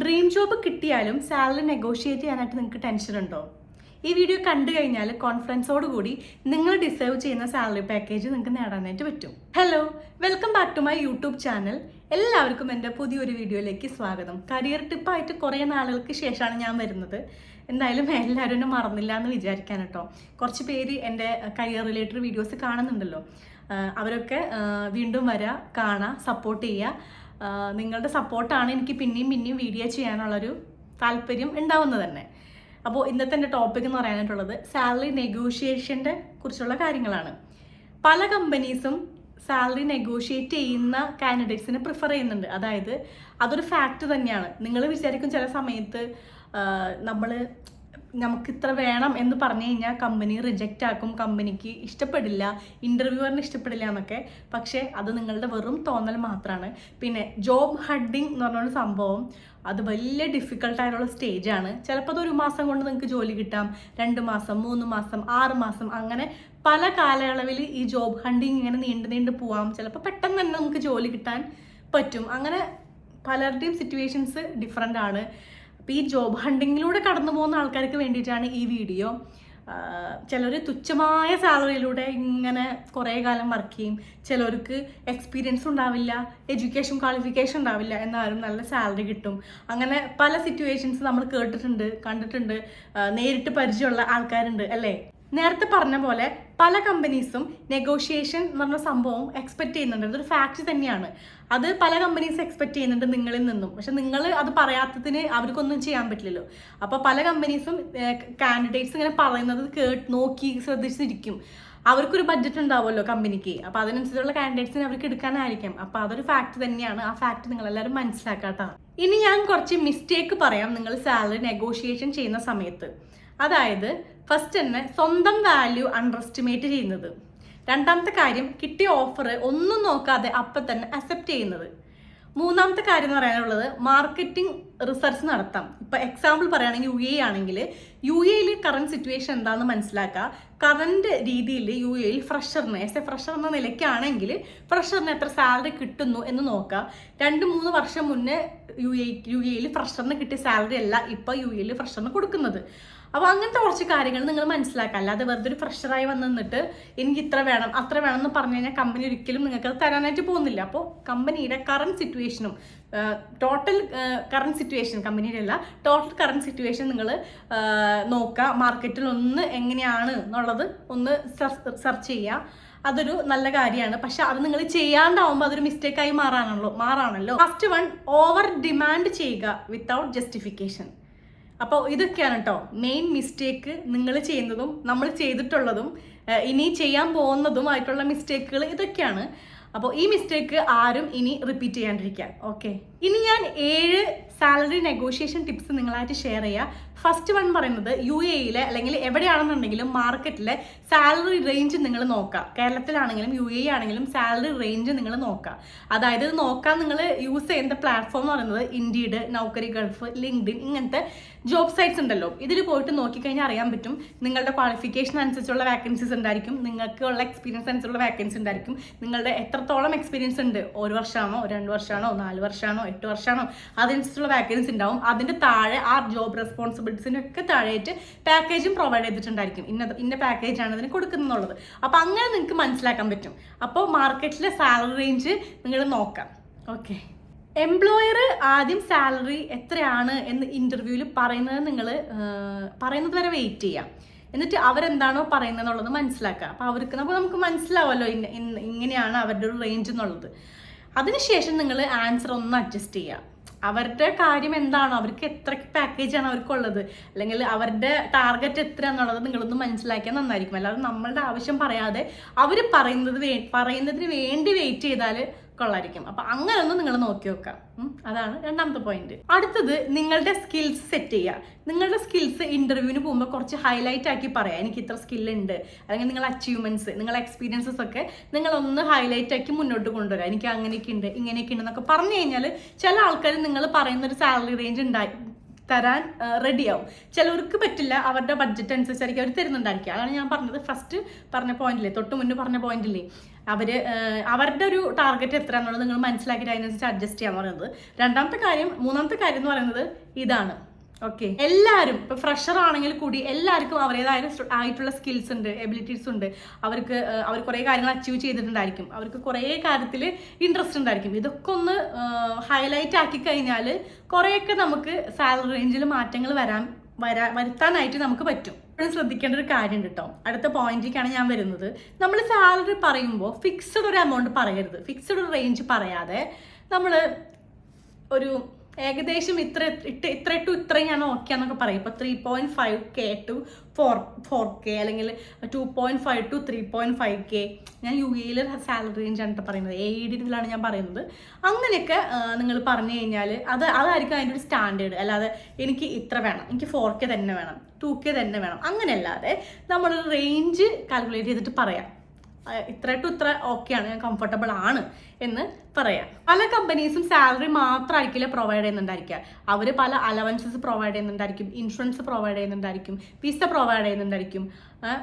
Dream job കിട്ടിയാലും salary negotiate ചെയ്യാനായിട്ട് നിങ്ങൾക്ക് ടെൻഷൻ ഉണ്ടോ? ഈ വീഡിയോ കണ്ടു കഴിഞ്ഞാൽ കോൺഫിഡൻസോട് കൂടി നിങ്ങൾ ഡിസേർവ് ചെയ്യുന്ന സാലറി പാക്കേജ് നിങ്ങൾക്ക് നേടാനായിട്ട് പറ്റും. Hello welcome back to my YouTube channel എല്ലാവർക്കും എന്റെ പുതിയൊരു വീഡിയോയിലേക്ക് സ്വാഗതം. കരിയർ ടിപ്പായിട്ട് കുറേ നാളുകൾക്ക് ശേഷമാണ് ഞാൻ വരുന്നത്. എന്തായാലും എല്ലാവരും എന്നെ മറന്നില്ല എന്ന് വിചാരിക്കാൻ കേട്ടോ. കുറച്ച് പേര് എന്റെ കരിയർ റിലേറ്റഡ് വീഡിയോസ് കാണുന്നുണ്ടല്ലോ. അവരൊക്കെ വീണ്ടും വരാ കാണാ സപ്പോർട്ട് ചെയ്യുക നിങ്ങളുടെ സപ്പോർട്ടാണ് എനിക്ക് പിന്നെയും പിന്നെയും വീഡിയോ ചെയ്യാനുള്ളൊരു താല്പര്യം ഉണ്ടാവുന്നത് തന്നെ. അപ്പോൾ ഇന്നത്തെ എന്റെ ടോപ്പിക് എന്ന് പറയാനായിട്ടുള്ളത് സാലറി നെഗോഷിയേഷന്റെ കുറിച്ചുള്ള കാര്യങ്ങളാണ്. പല കമ്പനീസും സാലറി നെഗോഷിയേറ്റ് ചെയ്യുന്ന കാൻഡിഡേറ്റ്സിനെ പ്രിഫർ ചെയ്യുന്നുണ്ട്. അതായത് അതൊരു ഫാക്റ്റ് തന്നെയാണ്. നിങ്ങൾ വിചാരിക്കും ചില സമയത്ത് നമ്മൾ നമുക്ക് ഇത്ര വേണം എന്ന് പറഞ്ഞു കഴിഞ്ഞാൽ കമ്പനി റിജക്റ്റ് ആക്കും കമ്പനിക്ക് ഇഷ്ടപ്പെടില്ല ഇന്റർവ്യൂവറിന് ഇഷ്ടപ്പെടില്ല എന്നൊക്കെ. പക്ഷേ അത് നിങ്ങളുടെ വെറും തോന്നൽ മാത്രമാണ് പിന്നെ ജോബ് ഹഡിങ് എന്ന് പറഞ്ഞൊരു സംഭവം അത് വലിയ ഡിഫിക്കൽട്ടായിട്ടുള്ള സ്റ്റേജാണ് ചിലപ്പോൾ അത് ഒരു മാസം കൊണ്ട് നിങ്ങൾക്ക് ജോലി കിട്ടാം രണ്ട് മാസം മൂന്ന് മാസം ആറ് മാസം അങ്ങനെ പല കാലയളവിൽ ഈ ജോബ് ഹണ്ടിങ് ഇങ്ങനെ നീണ്ടു നീണ്ടു പോവാം. ചിലപ്പോൾ പെട്ടെന്ന് തന്നെ നമുക്ക് ജോലി കിട്ടാൻ പറ്റും. അങ്ങനെ പലരുടെയും സിറ്റുവേഷൻസ് ഡിഫറെന്റ് ആണ്. അപ്പോൾ ഈ ജോബ് ഹണ്ടിങ്ങിലൂടെ കടന്നു പോകുന്ന ആൾക്കാർക്ക് വേണ്ടിയിട്ടാണ് ഈ വീഡിയോ ചിലർ തുച്ഛമായ സാലറിയിലൂടെ ഇങ്ങനെ കുറേ കാലം വർക്ക് ചെയ്യും. ചിലർക്ക് എക്സ്പീരിയൻസ് ഉണ്ടാവില്ല എഡ്യൂക്കേഷൻ ക്വാളിഫിക്കേഷൻ ഉണ്ടാവില്ല എന്നാലും നല്ല സാലറി കിട്ടും. അങ്ങനെ പല സിറ്റുവേഷൻസ് നമ്മൾ കേട്ടിട്ടുണ്ട് കണ്ടിട്ടുണ്ട്. നേരിട്ട് പരിചയമുള്ള ആൾക്കാരുണ്ട് അല്ലേ? നേരത്തെ പറഞ്ഞ പോലെ പല കമ്പനീസും നെഗോഷിയേഷൻ എന്ന് പറഞ്ഞ സംഭവം എക്സ്പെക്ട് ചെയ്യുന്നുണ്ട്. അതൊരു ഫാക്ട് തന്നെയാണ്. അത് പല കമ്പനീസ് എക്സ്പെക്ട് ചെയ്യുന്നുണ്ട് നിങ്ങളിൽ നിന്നും. പക്ഷെ നിങ്ങൾ അത് പറയാത്തതിന് അവർക്കൊന്നും ചെയ്യാൻ പറ്റില്ലല്ലോ. അപ്പോൾ പല കമ്പനീസും കാൻഡിഡേറ്റ്സ് ഇങ്ങനെ പറയുന്നത് കേട്ട് നോക്കി ശ്രദ്ധിച്ചിരിക്കും. അവർക്കൊരു ബഡ്ജറ്റ് ഉണ്ടാവുമല്ലോ കമ്പനിക്ക് അപ്പോൾ അതിനനുസരിച്ചുള്ള കാൻഡിഡേറ്റ്സിനെ അവർക്ക് എടുക്കാനായിരിക്കും. അപ്പോൾ അതൊരു ഫാക്ട് തന്നെയാണ്. ആ ഫാക്ട് നിങ്ങളെല്ലാവരും മനസ്സിലാക്കാട്ടാണ് മനസ്സിലാക്കാട്ടോ. ഇനി ഞാൻ കുറച്ച് മിസ്റ്റേക്ക് പറയാം നിങ്ങൾ സാലറി നെഗോഷിയേഷൻ ചെയ്യുന്ന സമയത്ത്. അതായത് ഫസ്റ്റ് തന്നെ സ്വന്തം വാല്യൂ അണ്ടർ എസ്റ്റിമേറ്റ് ചെയ്യുന്നത്. രണ്ടാമത്തെ കാര്യം കിട്ടിയ ഓഫർ ഒന്നും നോക്കാതെ അപ്പം തന്നെ അക്സെപ്റ്റ് ചെയ്യുന്നത്. മൂന്നാമത്തെ കാര്യം എന്ന് പറയാനുള്ളത് മാർക്കറ്റിംഗ് റിസർച്ച് നടത്താം. ഇപ്പം എക്സാമ്പിൾ പറയുകയാണെങ്കിൽ യു എ ആണെങ്കിൽ യു എയിൽ കറണ്ട് സിറ്റുവേഷൻ എന്താണെന്ന് മനസ്സിലാക്കുക. കറണ്ട് രീതിയിൽ യു എയിൽ ഫ്രഷറിന് എസ് എ ഫ്രഷർ എന്ന നിലയ്ക്കാണെങ്കിൽ ഫ്രഷറിന് എത്ര സാലറി കിട്ടുന്നു എന്ന് നോക്കുക. രണ്ട് മൂന്ന് വർഷം മുന്നേ യു എ യു എയിൽ ഫ്രഷറിന് കിട്ടിയ സാലറി അല്ല ഇപ്പോൾ യു എയിൽ ഫ്രഷറിന് കൊടുക്കുന്നത്. അപ്പോൾ അങ്ങനത്തെ കുറച്ച് കാര്യങ്ങൾ നിങ്ങൾ മനസ്സിലാക്കുക അല്ലാതെ വെറുതെ ഒരു ഫ്രഷറായി വന്ന് നിന്നിട്ട് എനിക്ക് ഇത്ര വേണം അത്ര വേണം എന്ന് പറഞ്ഞു കഴിഞ്ഞാൽ കമ്പനി ഒരിക്കലും നിങ്ങൾക്ക് അത് തരാനായിട്ട് പോകുന്നില്ല. അപ്പോൾ കമ്പനിയുടെ കറണ്ട് സിറ്റുവേഷനും ടോട്ടൽ കറണ്ട് സിറ്റുവേഷൻ കമ്പനിയുടെ അല്ല ടോട്ടൽ കറണ്ട് സിറ്റുവേഷൻ നിങ്ങൾ നോക്കുക. മാർക്കറ്റിൽ ഒന്ന് എങ്ങനെയാണ് എന്നുള്ളത് ഒന്ന് സെർച്ച് ചെയ്യുക. അതൊരു നല്ല കാര്യമാണ്. പക്ഷെ അത് നിങ്ങൾ ചെയ്യാണ്ടാവുമ്പോൾ അതൊരു മിസ്റ്റേക്കായി മാറാണല്ലോ മാറാണല്ലോ. ഫസ്റ്റ് വൺ ഓവർ ഡിമാൻഡ് ചെയ്യുക വിത്തൗട്ട് ജസ്റ്റിഫിക്കേഷൻ അപ്പോൾ ഇതൊക്കെയാണ് കേട്ടോ മെയിൻ മിസ്റ്റേക്ക് നിങ്ങൾ ചെയ്യുന്നതും നമ്മൾ ചെയ്തിട്ടുള്ളതും ഇനി ചെയ്യാൻ പോകുന്നതും ആയിട്ടുള്ള മിസ്റ്റേക്കുകൾ ഇതൊക്കെയാണ്. അപ്പോൾ ഈ മിസ്റ്റേക്ക് ആരും ഇനി റിപ്പീറ്റ് ചെയ്യാണ്ടിരിക്കുക ഓക്കെ ഇനി ഞാൻ ഏഴ് സാലറി നെഗോഷിയേഷൻ ടിപ്സ് നിങ്ങളായിട്ട് ഷെയർ ചെയ്യുക ഫസ്റ്റ് വൺ പറയുന്നത് യു എയിലെ അല്ലെങ്കിൽ എവിടെയാണെന്നുണ്ടെങ്കിലും മാർക്കറ്റിലെ സാലറി റേഞ്ച് നിങ്ങൾ നോക്കുക കേരളത്തിലാണെങ്കിലും യു എ ആണെങ്കിലും സാലറി റേഞ്ച് നിങ്ങൾ നോക്കുക അതായത് നോക്കാൻ നിങ്ങൾ യൂസ് ചെയ്യുന്ന പ്ലാറ്റ്ഫോം എന്ന് പറയുന്നത് ഇൻഡീഡ് നൗക്കരി ഗൾഫ് ലിങ്ക്ഡിൻ ഇങ്ങനത്തെ ജോബ് സൈറ്റ്സ് ഉണ്ടല്ലോ. ഇതിൽ പോയിട്ട് നോക്കിക്കഴിഞ്ഞാൽ അറിയാൻ പറ്റും. നിങ്ങളുടെ ക്വാളിഫിക്കേഷൻ അനുസരിച്ചുള്ള വാക്കൻസീസ് ഉണ്ടായിരിക്കും. നിങ്ങൾക്കുള്ള എക്സ്പീരിയൻസ് അനുസരിച്ചുള്ള വാക്കൻസി ഉണ്ടായിരിക്കും. നിങ്ങളുടെ എത്രത്തോളം എക്സ്പീരിയൻസ് ഉണ്ട്? ഒരു വർഷമാണോ? രണ്ട് വർഷമാണോ? നാല് വർഷമാണോ? എട്ട് വർഷമാണോ. അതനുസരിച്ചുള്ള വാക്കൻസി ഉണ്ടാവും. അതിന്റെ താഴെ ആ ജോബ് റെസ്പോൺസിബിലിറ്റീസിന്റെ ഒക്കെ താഴെയായിട്ട് പാക്കേജും പ്രൊവൈഡ് ചെയ്തിട്ടുണ്ടായിരിക്കും. ഇന്ന ഇന്ന പാക്കേജ് ആണ് ഇതിന് കൊടുക്കുന്നുള്ളത് അപ്പോൾ അങ്ങനെ നിങ്ങൾക്ക് മനസ്സിലാക്കാൻ പറ്റും. അപ്പോൾ മാർക്കറ്റിലെ സാലറി റേഞ്ച് നിങ്ങൾ നോക്കാം. ഓക്കെ എംപ്ലോയർ ആദ്യം സാലറി എത്രയാണ് എന്ന് ഇന്റർവ്യൂവിൽ പറയുന്നത് നിങ്ങൾ പറയുന്നത് വരെ വെയിറ്റ് ചെയ്യാം. എന്നിട്ട് അവരെന്താണോ പറയുന്നത് എന്നുള്ളത് മനസ്സിലാക്കുക. അപ്പോൾ അവർക്ക് അപ്പോൾ നമുക്ക് മനസ്സിലാവുമല്ലോ ഇങ്ങനെയാണ് അവരുടെ ഒരു റേഞ്ച് എന്നുള്ളത്. അതിനുശേഷം നിങ്ങൾ ആൻസർ ഒന്ന് അഡ്ജസ്റ്റ് ചെയ്യുക അവരുടെ കാര്യം എന്താണ് അവർക്ക് എത്ര പാക്കേജാണ് അവർക്കുള്ളത് അല്ലെങ്കിൽ അവരുടെ ടാർഗറ്റ് എത്രയാണെന്നുള്ളത് നിങ്ങളൊന്ന് മനസ്സിലാക്കിയാൽ നന്നായിരിക്കും. അല്ലാതെ നമ്മളുടെ ആവശ്യം പറയാതെ അവർ പറയുന്നത് വേ പറയുന്നതിന് വേണ്ടി വെയിറ്റ് ചെയ്താൽ കൊള്ളായിരിക്കും. അപ്പൊ അങ്ങനെ ഒന്ന് നിങ്ങൾ നോക്കി നോക്കാം അതാണ് രണ്ടാമത്തെ പോയിന്റ് അടുത്തത് നിങ്ങളുടെ സ്കിൽസ് സെറ്റ് ചെയ്യുക. നിങ്ങളുടെ സ്കിൽസ് ഇന്റർവ്യൂവിന് പോകുമ്പോൾ കുറച്ച് ഹൈലൈറ്റ് ആക്കി പറയാം. എനിക്ക് ഇത്ര സ്കിൽ ഉണ്ട്. അല്ലെങ്കിൽ നിങ്ങളുടെ അച്ചീവ്മെന്റ്സ് നിങ്ങളുടെ എക്സ്പീരിയൻസസ് ഒക്കെ നിങ്ങൾ ഒന്ന് ഹൈലൈറ്റ് ആക്കി മുന്നോട്ട് കൊണ്ടുവരാം. എനിക്ക് അങ്ങനെയൊക്കെ ഉണ്ട് ഇങ്ങനെയൊക്കെ ഉണ്ട് എന്നൊക്കെ പറഞ്ഞു കഴിഞ്ഞാൽ ചില ആൾക്കാർ നിങ്ങൾ പറയുന്ന ഒരു സാലറി റേഞ്ച് ഉണ്ടായി തരാൻ റെഡിയാവും ചിലവർക്ക് പറ്റില്ല. അവരുടെ ബഡ്ജറ്റ് അനുസരിച്ചായിരിക്കും അവർ തരുന്നുണ്ടായിരിക്കുക അതാണ് ഞാൻ പറഞ്ഞത് ഫസ്റ്റ് പറഞ്ഞ പോയിന്റില്ലേ തൊട്ട് മുന്നേ പറഞ്ഞ പോയിന്റില്ലേ അവർ അവരുടെ ഒരു ടാർഗറ്റ് എത്ര എന്നുള്ളത് നിങ്ങൾ മനസ്സിലാക്കിയിട്ട് അതിനനുസരിച്ച് അഡ്ജസ്റ്റ് ചെയ്യാന്ന് പറയുന്നത്. രണ്ടാമത്തെ കാര്യം മൂന്നാമത്തെ കാര്യം എന്ന് പറയുന്നത് ഇതാണ്. ഓക്കെ എല്ലാവരും ഇപ്പൊ ഫ്രഷർ ആണെങ്കിൽ കൂടി എല്ലാവർക്കും അവരുടേതായ സ്റ്റ- ആയിട്ടുള്ള സ്കിൽസ് ഉണ്ട് എബിലിറ്റീസ് ഉണ്ട്. അവർക്ക് അവർ കുറേ കാര്യങ്ങൾ അച്ചീവ് ചെയ്തിട്ടുണ്ടായിരിക്കും. അവർക്ക് കുറേ കാര്യത്തിൽ ഇൻട്രസ്റ്റ് ഉണ്ടായിരിക്കും. ഇതൊക്കെ ഒന്ന് ഹൈലൈറ്റ് ആക്കി കഴിഞ്ഞാൽ കുറേയൊക്കെ നമുക്ക് സാലറി റേഞ്ചിൽ മാറ്റങ്ങൾ വരാൻ വരാ വരുത്താനായിട്ട് നമുക്ക് പറ്റും. ഇപ്പോഴും ശ്രദ്ധിക്കേണ്ട ഒരു കാര്യം കേട്ടോ അടുത്ത പോയിന്റിലേക്കാണ് ഞാൻ വരുന്നത്. നമ്മൾ സാലറി പറയുമ്പോൾ ഫിക്സഡ് ഒരു എമൗണ്ട് പറയരുത്. ഫിക്സഡ് ഒരു റേഞ്ച് പറയാതെ നമ്മൾ ഒരു ഏകദേശം ഇത്ര ഇത്ര ടു ഇത്ര ഞാൻ ഓക്കെ എന്നൊക്കെ പറയും. ഇപ്പോൾ three point five K to four four K അല്ലെങ്കിൽ two point five to three point five K ഞാൻ യു എയിൽ സാലറി റേഞ്ച് ആണ് പറയുന്നത്. എ ഡി ഞാൻ പറയുന്നത്. അങ്ങനെയൊക്കെ നിങ്ങൾ പറഞ്ഞു കഴിഞ്ഞാൽ അത് അതായിരിക്കും അതിന്റെ ഒരു സ്റ്റാൻഡേർഡ് അല്ലാതെ എനിക്ക് ഇത്ര വേണം. എനിക്ക് ഫോർ കെ തന്നെ വേണം. ടു കെ തന്നെ വേണം. അങ്ങനെയല്ലാതെ നമ്മളൊരു റേഞ്ച് കാൽക്കുലേറ്റ് ചെയ്തിട്ട് പറയാം. ഇത്ര ടു ഇത്ര ഓക്കെയാണ് ഞാൻ കംഫർട്ടബിൾ ആണ് എന്ന് പറയാം. പല കമ്പനീസും സാലറി മാത്രമായിരിക്കില്ല പ്രൊവൈഡ് ചെയ്യുന്നുണ്ടായിരിക്കുക. അവർ പല അലവൻസസ് പ്രൊവൈഡ് ചെയ്യുന്നുണ്ടായിരിക്കും ഇൻഷുറൻസ് പ്രൊവൈഡ് ചെയ്യുന്നുണ്ടായിരിക്കും വിസ പ്രൊവൈഡ് ചെയ്യുന്നുണ്ടായിരിക്കും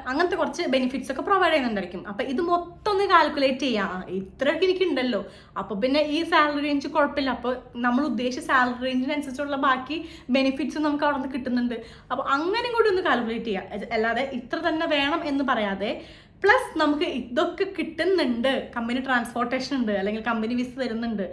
അങ്ങനത്തെ കുറച്ച് ബെനിഫിറ്റ്സ് ഒക്കെ പ്രൊവൈഡ് ചെയ്യുന്നുണ്ടായിരിക്കും. അപ്പം ഇത് മൊത്തം ഒന്ന് കാൽക്കുലേറ്റ് ചെയ്യാം. ഇത്രയൊക്കെ എനിക്കുണ്ടല്ലോ. അപ്പോൾ പിന്നെ ഈ സാലറി റേഞ്ച് കുഴപ്പമില്ല. അപ്പോൾ നമ്മൾ ഉദ്ദേശിച്ച സാലറി റേഞ്ചിനനുസരിച്ചുള്ള ബാക്കി ബെനിഫിറ്റ്സ് നമുക്ക് അവിടെ നിന്ന് കിട്ടുന്നുണ്ട്. അപ്പോൾ അങ്ങനെയും കൂടി ഒന്ന് കാൽക്കുലേറ്റ് ചെയ്യാം. അല്ലാതെ ഇത്ര തന്നെ വേണം എന്ന് പറയാതെ പ്ലസ് നമുക്ക് ഇതൊക്കെ കിട്ടുന്നുണ്ട്. കമ്പനി ട്രാൻസ്പോർട്ടേഷൻ ഉണ്ട്. അല്ലെങ്കിൽ കമ്പനി വിസ തരുന്നുണ്ട്.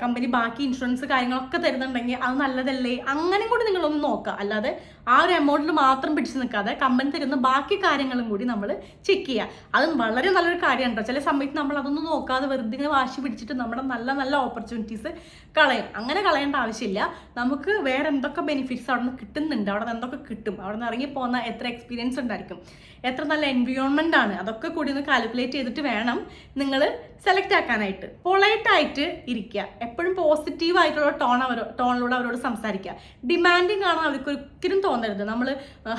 കമ്പനി ബാക്കി ഇൻഷുറൻസ് കാര്യങ്ങളൊക്കെ തരുന്നുണ്ടെങ്കിൽ അത് നല്ലതല്ലേ? അങ്ങനെ കൂടി നിങ്ങളൊന്ന് നോക്കുക. അല്ലാതെ ആ ഒരു എമൗണ്ടിൽ മാത്രം പിടിച്ചു നിൽക്കാതെ കമ്പനി തരുന്ന ബാക്കി കാര്യങ്ങളും കൂടി നമ്മൾ ചെക്ക് ചെയ്യുക. അത് വളരെ നല്ലൊരു കാര്യമാണ് കേട്ടോ ചില സമയത്ത് നമ്മൾ അതൊന്നും നോക്കാതെ വെറുതെ ഇങ്ങനെ വാശി പിടിച്ചിട്ട് നമ്മുടെ നല്ല നല്ല ഓപ്പർച്യൂണിറ്റീസ് കളയും. അങ്ങനെ കളയേണ്ട ആവശ്യമില്ല. നമുക്ക് വേറെ എന്തൊക്കെ ബെനിഫിറ്റ്സ് അവിടെ നിന്ന് കിട്ടുന്നുണ്ട്? അവിടെ നിന്ന് എന്തൊക്കെ കിട്ടും? അവിടെ നിന്ന് ഇറങ്ങി പോകുന്ന എത്ര എക്സ്പീരിയൻസ് ഉണ്ടായിരിക്കും? എത്ര നല്ല എൻവിയോൺമെന്റ് ആണ്? അതൊക്കെ കൂടി ഒന്ന് കാൽക്കുലേറ്റ് ചെയ്തിട്ട് വേണം നിങ്ങൾ സെലക്ട് ആക്കാനായിട്ട്. പൊളൈറ്റ് ആയിട്ട് ഇരിക്കുക എപ്പോഴും പോസിറ്റീവ് ആയിട്ടുള്ള ടോൺ അവർ ടോണിലൂടെ അവരോട് സംസാരിക്കുക. ഡിമാൻഡിങ് ആണ് അവർക്ക് ഒരിക്കലും തോന്നരുത്. നമ്മൾ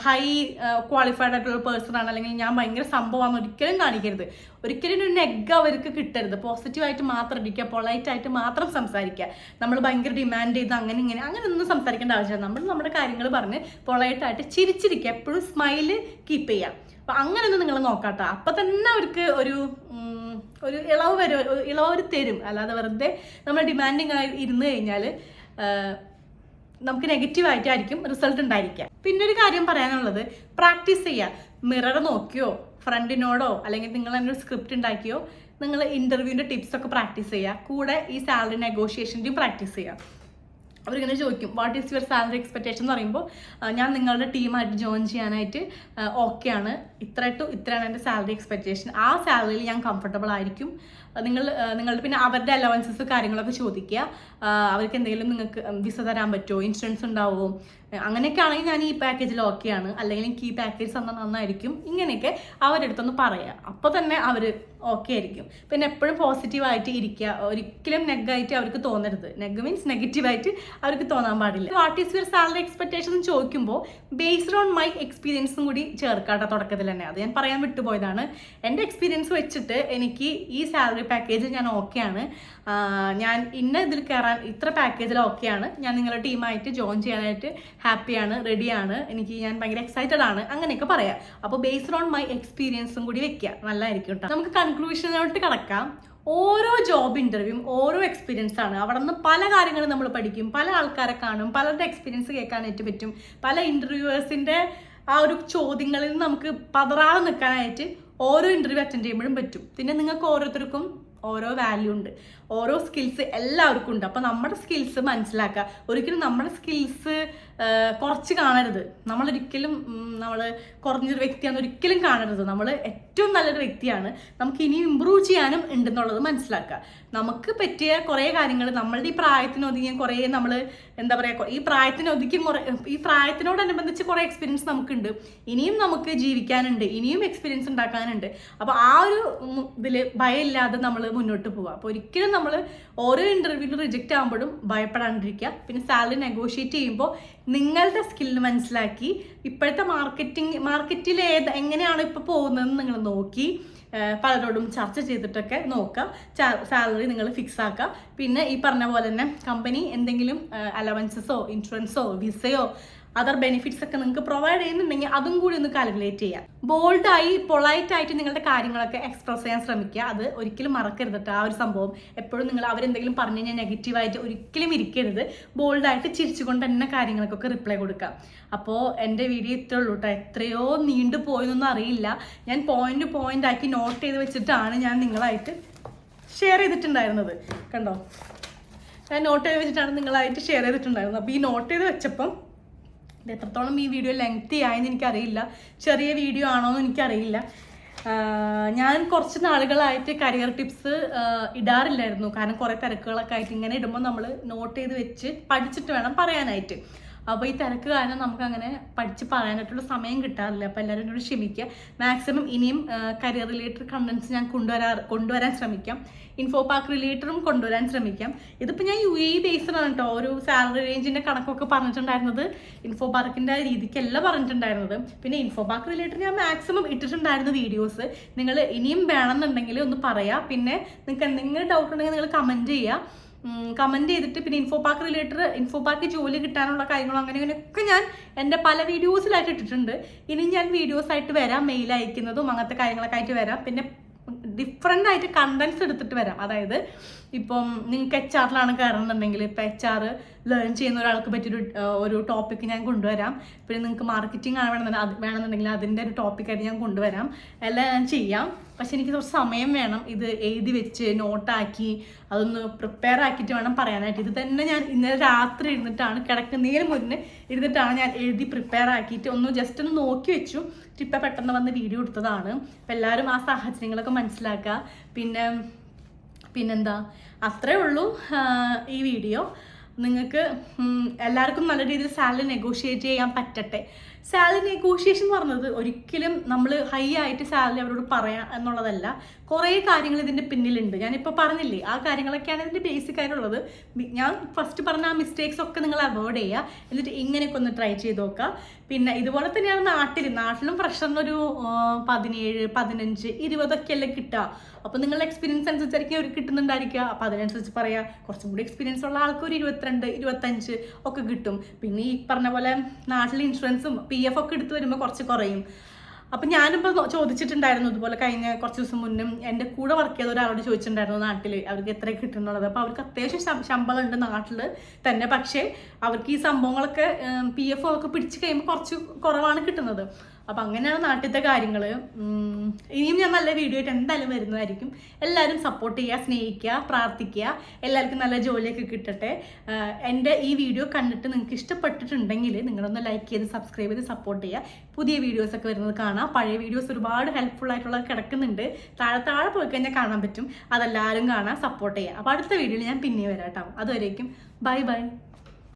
ഹൈ ക്വാളിഫൈഡ് ആയിട്ടുള്ള പേഴ്സൺ ആണ്. അല്ലെങ്കിൽ ഞാൻ ഭയങ്കര സംഭവമാണ് ഒരിക്കലും കാണിക്കരുത്. ഒരിക്കലും ഒരു നെഗ് അവർക്ക് കിട്ടരുത്. പോസിറ്റീവായിട്ട് മാത്രം ഇരിക്കുക പൊളൈറ്റായിട്ട് മാത്രം സംസാരിക്കുക. നമ്മൾ ഭയങ്കര ഡിമാൻഡ് ചെയ്ത് അങ്ങനെ ഇങ്ങനെ അങ്ങനെ ഒന്നും സംസാരിക്കേണ്ട ആവശ്യമില്ല. നമ്മൾ നമ്മുടെ കാര്യങ്ങൾ പറഞ്ഞ് പൊളൈറ്റായിട്ട് ചിരിച്ചിരിക്കുക. എപ്പോഴും സ്മൈൽ കീപ്പ് ചെയ്യുക. അപ്പം അങ്ങനെയൊന്നും നിങ്ങൾ നോക്കാട്ടോ. അപ്പം തന്നെ അവർക്ക് ഒരു ഒരു ഇളവ് വരും ഇളവ് അവർ തരും. അല്ലാതെ വെറുതെ നമ്മൾ ഡിമാൻഡിങ് ആയി ഇരുന്ന് കഴിഞ്ഞാൽ നമുക്ക് നെഗറ്റീവ് ആയിട്ടായിരിക്കും റിസൾട്ട് ഉണ്ടായിരിക്കുക. പിന്നെ ഒരു കാര്യം പറയാനുള്ളത് പ്രാക്ടീസ് ചെയ്യുക. മിറർ നോക്കിയോ ഫ്രണ്ടിനോടോ അല്ലെങ്കിൽ നിങ്ങൾ തന്നെ ഒരു സ്ക്രിപ്റ്റ് ഉണ്ടാക്കിയോ നിങ്ങൾ ഇന്റർവ്യൂവിന്റെ ടിപ്സ് ഒക്കെ പ്രാക്ടീസ് ചെയ്യുക. കൂടെ ഈ സാലറി നെഗോഷിയേഷന്റെയും പ്രാക്ടീസ് ചെയ്യുക. അവരിങ്ങനെ ചോദിക്കും what is your salary expectation എന്ന് പറയുമ്പോൾ ഞാൻ നിങ്ങളുടെ ടീമായിട്ട് ജോയിൻ ചെയ്യാനായിട്ട് ഓക്കെയാണ് ഇത്ര ടു ഇത്രയാണ് എന്റെ സാലറി എക്സ്പെക്റ്റേഷൻ ആ സാലറിയിൽ ഞാൻ കംഫർട്ടബിൾ ആയിരിക്കും. നിങ്ങൾ നിങ്ങൾ നിങ്ങളുടെ പിന്നെ അവരുടെ അലവൻസസ് കാര്യങ്ങളൊക്കെ ചോദിക്കുക. അവർക്ക് എന്തെങ്കിലും നിങ്ങൾക്ക് വിസ തരാൻ പറ്റുമോ? ഇൻഷുറൻസ് ഉണ്ടാവുമോ? അങ്ങനെയൊക്കെ ആണെങ്കിൽ ഞാൻ ഈ പാക്കേജിൽ ഓക്കെയാണ് അല്ലെങ്കിൽ എനിക്ക് ഈ പാക്കേജ് തന്നാൽ നന്നായിരിക്കും. ഇങ്ങനെയൊക്കെ അവരുടെ അടുത്തൊന്ന് പറയുക അപ്പോൾ തന്നെ അവർ ഓക്കെ ആയിരിക്കും. പിന്നെ എപ്പോഴും പോസിറ്റീവായിട്ട് ഇരിക്കുക. ഒരിക്കലും നെഗായിട്ട് അവർക്ക് തോന്നരുത്. നെഗ് മീൻസ് നെഗറ്റീവായിട്ട് അവർക്ക് തോന്നാൻ പാടില്ല. What is your salary expectation ചോദിക്കുമ്പോൾ ബേസ്ഡ് ഓൺ മൈ എക്സ്പീരിയൻസും കൂടി ചേർക്കാട്ട തുടക്കത്തിൽ തന്നെ. അത് ഞാൻ പറയാൻ വിട്ടുപോയതാണ്. എന്റെ എക്സ്പീരിയൻസ് വെച്ചിട്ട് എനിക്ക് ഈ സാലറി പാക്കേജ് ഞാൻ ഓക്കെയാണ് ഞാൻ ഇന്ന ഇതിൽ കയറാൻ ഇത്ര പാക്കേജിൽ ഓക്കെയാണ് ഞാൻ നിങ്ങളുടെ ടീമായിട്ട് ജോയിൻ ചെയ്യാനായിട്ട് ഹാപ്പിയാണ് റെഡിയാണ് എനിക്ക് ഞാൻ ഭയങ്കര എക്സൈറ്റഡ് ആണ്. അങ്ങനെയൊക്കെ പറയാം. അപ്പോൾ ബേസ്ഡ് ഓൺ മൈ എക്സ്പീരിയൻസും കൂടി വെക്കുക നല്ലതായിരിക്കും കേട്ടോ നമുക്ക് കൺക്ലൂഷനോട്ട് കിടക്കാം. ഓരോ ജോബ് ഇന്റർവ്യൂവും ഓരോ എക്സ്പീരിയൻസ് ആണ്. അവിടെ നിന്ന് പല കാര്യങ്ങളും നമ്മൾ പഠിക്കും. പല ആൾക്കാരെ കാണും. പലരുടെ എക്സ്പീരിയൻസ് കേൾക്കാനായിട്ട് പറ്റും. പല ഇന്റർവ്യൂവേഴ്സിന്റെ ആ ഒരു ചോദ്യങ്ങളിൽ നമുക്ക് പതറാതെ നിൽക്കാനായിട്ട് ഓരോ ഇന്റർവ്യൂ അറ്റൻഡ് ചെയ്യുമ്പോഴും പറ്റും. പിന്നെ നിങ്ങൾക്ക് ഓരോരുത്തർക്കും ഓരോ വാല്യൂ ഉണ്ട്. ഓരോ സ്കിൽസ് എല്ലാവർക്കും ഉണ്ട്. അപ്പോൾ നമ്മുടെ സ്കിൽസ് മനസ്സിലാക്കുക. ഒരിക്കലും നമ്മുടെ സ്കിൽസ് കുറച്ച് കാണരുത്. നമ്മളൊരിക്കലും നമ്മൾ കുറഞ്ഞൊരു വ്യക്തിയാണ് ഒരിക്കലും കാണരുത്. നമ്മൾ ഏറ്റവും നല്ലൊരു വ്യക്തിയാണ്. നമുക്ക് ഇനിയും ഇമ്പ്രൂവ് ചെയ്യാനും ഉണ്ടെന്നുള്ളത് മനസ്സിലാക്കുക. നമുക്ക് പറ്റിയ കുറേ കാര്യങ്ങൾ നമ്മളുടെ ഈ പ്രായത്തിന് ഒതുങ്ങിയ കുറേ നമ്മൾ എന്താ പറയുക ഈ പ്രായത്തിന് ഒതുക്കി കുറേ ഈ പ്രായത്തിനോടനുബന്ധിച്ച് കുറേ എക്സ്പീരിയൻസ് നമുക്കുണ്ട്. ഇനിയും നമുക്ക് ജീവിക്കാനുണ്ട് ഇനിയും എക്സ്പീരിയൻസ് ഉണ്ടാക്കാനുണ്ട്. അപ്പോൾ ആ ഒരു ഇതിൽ ഭയമില്ലാതെ നമ്മൾ മുന്നോട്ട് പോവുക അപ്പോൾ ഒരിക്കലും നമ്മൾ ഓരോ ഇന്റർവ്യൂവിലും റിജക്റ്റ് ആകുമ്പോഴും ഭയപ്പെടാണ്ടിരിക്കുക. പിന്നെ സാലറി നെഗോഷിയേറ്റ് ചെയ്യുമ്പോൾ നിങ്ങളുടെ സ്കില്ല് മനസ്സിലാക്കി ഇപ്പോഴത്തെ മാർക്കറ്റിംഗ് മാർക്കറ്റിൽ ഏത് എങ്ങനെയാണ് ഇപ്പോൾ പോകുന്നതെന്ന് നിങ്ങൾ നോക്കി. പലരോടും ചർച്ച ചെയ്തിട്ടൊക്കെ നോക്കുക സാലറി നിങ്ങൾ ഫിക്സ് ആക്കുക പിന്നെ ഈ പറഞ്ഞ പോലെ തന്നെ കമ്പനി എന്തെങ്കിലും അലവൻസസോ ഇൻഷുറൻസോ വിസയോ അതർ ബെനിഫിറ്റ്സ് ഒക്കെ നിങ്ങൾക്ക് പ്രൊവൈഡ് ചെയ്യുന്നുണ്ടെങ്കിൽ അതും കൂടി ഒന്ന് കാൽക്കുലേറ്റ് ചെയ്യാം. ബോൾഡായി പൊളൈറ്റ് ആയിട്ട് നിങ്ങളുടെ കാര്യങ്ങളൊക്കെ എക്സ്പ്രസ് ചെയ്യാൻ ശ്രമിക്കുക. അത് ഒരിക്കലും മറക്കരുത് ആ ഒരു സംഭവം. എപ്പോഴും നിങ്ങൾ അവരെന്തെങ്കിലും പറഞ്ഞു കഴിഞ്ഞാൽ നെഗറ്റീവായിട്ട് ഒരിക്കലും ഇരിക്കരുത്. ബോൾഡായിട്ട് ചിരിച്ചുകൊണ്ട് തന്നെ കാര്യങ്ങൾക്കൊക്കെ റിപ്ലൈ കൊടുക്കാം അപ്പോൾ എന്റെ വീഡിയോ ഇത്രേ ഉള്ളൂ കേട്ടോ എത്രയോ നീണ്ടു പോയെന്നൊന്നും അറിയില്ല. ഞാൻ പോയിന്റ് പോയിന്റ് ആക്കി നോട്ട് ചെയ്ത് വെച്ചിട്ടാണ് ഞാൻ നിങ്ങളായിട്ട് ഷെയർ ചെയ്തിട്ടുണ്ടായിരുന്നത്. കണ്ടോ? ഞാൻ നോട്ട് ചെയ്ത് വെച്ചിട്ടാണ് നിങ്ങളായിട്ട് ഷെയർ ചെയ്തിട്ടുണ്ടായിരുന്നത്. അപ്പോൾ ഈ നോട്ട് ചെയ്ത് വെച്ചപ്പം എത്രത്തോളം ഈ വീഡിയോ ലെങ്തി ആയെന്ന് എനിക്കറിയില്ല. ചെറിയ വീഡിയോ ആണോ എന്ന് എനിക്കറിയില്ല. ഞാൻ കുറച്ച് നാളുകളായിട്ട് കരിയർ ടിപ്സ് ഇടാറില്ലായിരുന്നു. കാരണം കുറേ തിരക്കുകളൊക്കെ ആയിട്ട് ഇങ്ങനെ ഇടുമ്പോൾ നമ്മൾ നോട്ട് ചെയ്ത് വെച്ച് പഠിച്ചിട്ട് വേണം പറയാനായിട്ട്. അപ്പോൾ ഈ തിരക്ക് കാരണം നമുക്ക് അങ്ങനെ പഠിച്ച് പറയാനായിട്ടുള്ള സമയം കിട്ടാറില്ല. അപ്പോൾ എല്ലാവരും എന്നോട് ക്ഷമിക്കുക. മാക്സിമം ഇനിയും കരിയർ റിലേറ്റഡ് കണ്ടൻസ് ഞാൻ കൊണ്ടുവരാ കൊണ്ടുവരാൻ ശ്രമിക്കാം. ഇൻഫോ പാർക്ക് റിലേറ്റഡും കൊണ്ടുവരാൻ ശ്രമിക്കാം. ഇതിപ്പോൾ ഞാൻ യു എ ബേസ്ഡ് ആണ് കേട്ടോ. ഒരു സാലറി റേഞ്ചിന്റെ കണക്കൊക്കെ പറഞ്ഞിട്ടുണ്ടായിരുന്നത്. ഇൻഫോ പാർക്കിന്റെ രീതിക്കല്ല പറഞ്ഞിട്ടുണ്ടായിരുന്നത്. പിന്നെ ഇൻഫോ പാർക്ക് റിലേറ്റഡ് ഞാൻ മാക്സിമം ഇട്ടിട്ടുണ്ടായിരുന്നു വീഡിയോസ് നിങ്ങൾ ഇനിയും വേണമെന്നുണ്ടെങ്കിൽ ഒന്ന് പറയാം. പിന്നെ നിങ്ങൾക്ക് എന്തെങ്കിലും ഡൗട്ട് ഉണ്ടെങ്കിൽ നിങ്ങൾ കമന്റ് ചെയ്യുക കമന്റ് ചെയ്തിട്ട് പിന്നെ info park related info park ജോലി കിട്ടാനുള്ള കാര്യങ്ങളും അങ്ങനെ അങ്ങനെയൊക്കെ ഞാൻ എന്റെ പല വീഡിയോസിലായിട്ട് ഇട്ടിട്ടുണ്ട്. ഇനി ഞാൻ വീഡിയോസ് ആയിട്ട് വരാം മെയിൽ അയക്കുന്നതും അങ്ങനത്തെ കാര്യങ്ങളൊക്കെ ആയിട്ട് വരാം. പിന്നെ ഡിഫറെന്റ് ആയിട്ട് കണ്ടൻസ് എടുത്തിട്ട് വരാം. അതായത് ഇപ്പം നിങ്ങൾക്ക് എച്ച് ആറിലാണ് കയറുന്നുണ്ടെങ്കിൽ ഇപ്പം എച്ച് ആർ ലേൺ ചെയ്യുന്ന ഒരാൾക്ക് പറ്റിയൊരു ഒരു ടോപ്പിക്ക് ഞാൻ കൊണ്ടുവരാം. പിന്നെ നിങ്ങൾക്ക് മാർക്കറ്റിംഗ് ആണ് വേണമെന്നുണ്ടെങ്കിൽ അത് വേണമെന്നുണ്ടെങ്കിൽ അതിന്റെ ഒരു ടോപ്പിക്കായിട്ട് ഞാൻ കൊണ്ടുവരാം. എല്ലാം ഞാൻ ചെയ്യാം. പക്ഷെ എനിക്ക് കുറച്ച് സമയം വേണം. ഇത് എഴുതി വെച്ച് നോട്ടാക്കി അതൊന്ന് പ്രിപ്പയർ ആക്കിയിട്ട് വേണം പറയാനായിട്ട്. ഇത് തന്നെ ഞാൻ ഇന്നലെ രാത്രി ഇരുന്നിട്ടാണ് കിടക്കുന്നതിന് മുന്നേ ഇരുന്നിട്ടാണ് ഞാൻ എഴുതി പ്രിപ്പയർ ആക്കിയിട്ട് ഒന്ന് ജസ്റ്റ് ഒന്ന് നോക്കി വെച്ചു. ഇപ്പം പെട്ടെന്ന് വന്ന് വീഡിയോ എടുത്തതാണ്. അപ്പം എല്ലാവരും ആ സാഹചര്യങ്ങളൊക്കെ മനസ്സിലാക്കുക. പിന്നെ പിന്നെന്താ? അത്രേ ഉള്ളൂ ഈ വീഡിയോ. നിങ്ങൾക്ക് എല്ലാവർക്കും നല്ല രീതിയിൽ സാലറി നെഗോഷിയേറ്റ് ചെയ്യാൻ പറ്റട്ടെ. സാലറി നെഗോഷിയേഷൻ എന്ന് പറഞ്ഞത് ഒരിക്കലും നമ്മൾ ഹൈ ആയിട്ട് സാലറി അവരോട് പറയാം എന്നുള്ളതല്ല. കുറേ കാര്യങ്ങൾ ഇതിന്റെ പിന്നിലുണ്ട്. ഞാനിപ്പോൾ പറഞ്ഞില്ലേ ആ കാര്യങ്ങളൊക്കെയാണ് ഇതിന്റെ ബേസിക് ആയിട്ടുള്ളത്. ഞാൻ ഫസ്റ്റ് പറഞ്ഞ ആ മിസ്റ്റേക്സ് ഒക്കെ നിങ്ങൾ അവോയ്ഡ് ചെയ്യുക. എന്നിട്ട് ഇങ്ങനെയൊക്കെ ഒന്ന് ട്രൈ ചെയ്ത് നോക്കുക. പിന്നെ ഇതുപോലെ തന്നെയാണ് നാട്ടിൽ നാട്ടിലും പ്രഷറിനൊരു പതിനേഴ് പതിനഞ്ച് ഇരുപതൊക്കെ അല്ലേ കിട്ടുക. അപ്പോൾ നിങ്ങളുടെ എക്സ്പീരിയൻസ് അനുസരിച്ചായിരിക്കും അവർ കിട്ടുന്നുണ്ടായിരിക്കുക. അപ്പോൾ അതിനനുസരിച്ച് പറയാം കുറച്ചും കൂടി എക്സ്പീരിയൻസ് ഉള്ള ആൾക്ക് ഒരു ഇരുപത്തിരണ്ട് ഇരുപത്തഞ്ച് ഒക്കെ കിട്ടും. പിന്നെ ഈ പറഞ്ഞ പോലെ നാട്ടിൽ ഇൻഷുറൻസും പി എഫ് ഒക്കെ എടുത്ത് വരുമ്പോൾ കുറച്ച് കുറയും. അപ്പം ഞാനിപ്പോൾ ചോദിച്ചിട്ടുണ്ടായിരുന്നു ഇതുപോലെ കഴിഞ്ഞ കുറച്ച് ദിവസം മുന്നും എന്റെ കൂടെ വർക്ക് ചെയ്ത ഒരാളോട് ചോദിച്ചിട്ടുണ്ടായിരുന്നു നാട്ടിൽ അവർക്ക് എത്ര കിട്ടുന്നുള്ളത്. അപ്പോൾ അവർക്ക് അത്യാവശ്യം ശമ്പളം ഉണ്ട് നാട്ടിൽ തന്നെ. പക്ഷേ അവർക്ക് ഈ സംഭവങ്ങളൊക്കെ പി എഫ് ഒക്കെ പിടിച്ച് കഴിയുമ്പോൾ കുറച്ച് കുറവാണ് കിട്ടുന്നത്. അപ്പം അങ്ങനെയാണ് നാട്ടിലത്തെ കാര്യങ്ങൾ ഇനിയും ഞാൻ നല്ല വീഡിയോ ആയിട്ട് എന്തായാലും വരുന്നതായിരിക്കും. എല്ലാവരും സപ്പോർട്ട് ചെയ്യുക സ്നേഹിക്കുക പ്രാർത്ഥിക്കുക. എല്ലാവർക്കും നല്ല ജോലിയൊക്കെ കിട്ടട്ടെ. എന്റെ ഈ വീഡിയോ കണ്ടിട്ട് നിങ്ങൾക്ക് ഇഷ്ടപ്പെട്ടിട്ടുണ്ടെങ്കിൽ നിങ്ങളൊന്ന് ലൈക്ക് ചെയ്ത് സബ്സ്ക്രൈബ് ചെയ്ത് സപ്പോർട്ട് ചെയ്യുക. പുതിയ വീഡിയോസ് ഒക്കെ വരുന്നത് കാണാം. പഴയ വീഡിയോസ് ഒരുപാട് ഹെൽപ്ഫുൾ ആയിട്ടുള്ള കിടക്കുന്നുണ്ട്. താഴെ താഴെ പോയി കഴിഞ്ഞാൽ കാണാൻ പറ്റും. അതെല്ലാവരും കാണാൻ സപ്പോർട്ട് ചെയ്യുക. അപ്പോൾ അടുത്ത വീഡിയോയിൽ ഞാൻ പിന്നെ വരാം കേട്ടോ. അതുവരേക്കും ബൈ ബൈ